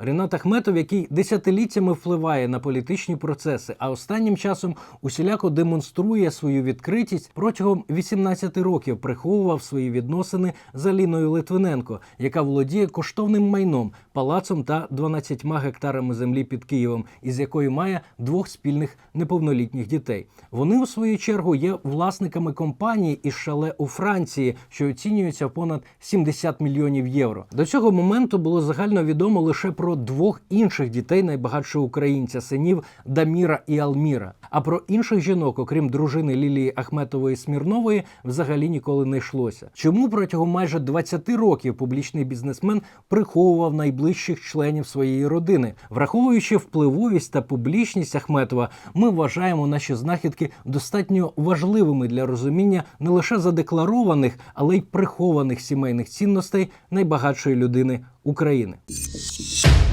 Ренат Ахметов, який десятиліттями впливає на політичні процеси, а останнім часом усіляко демонструє свою відкритість, протягом 18 років приховував свої відносини з Аліною Литвиненко, яка володіє коштовним майном, палацом та 12 гектарами землі під Києвом, із якою має двох спільних неповнолітніх дітей. Вони у свою чергу є власниками компанії із шале у Франції, що оцінюється понад 70 мільйонів євро. До цього моменту було загально відомо лише про двох інших дітей найбагатшого українця синів Даміра і Алміра. А про інших жінок, окрім дружини Лілії Ахметової Смірнової, взагалі ніколи не йшлося. Чому протягом майже 20 років публічний бізнесмен приховував найближчих членів своєї родини, враховуючи впливовість та публічність Ахметова, ми вважаємо наші знахідки достатньо важливими для розуміння не лише задекларованих, але й прихованих сімейних цінностей найбагатшої людини України.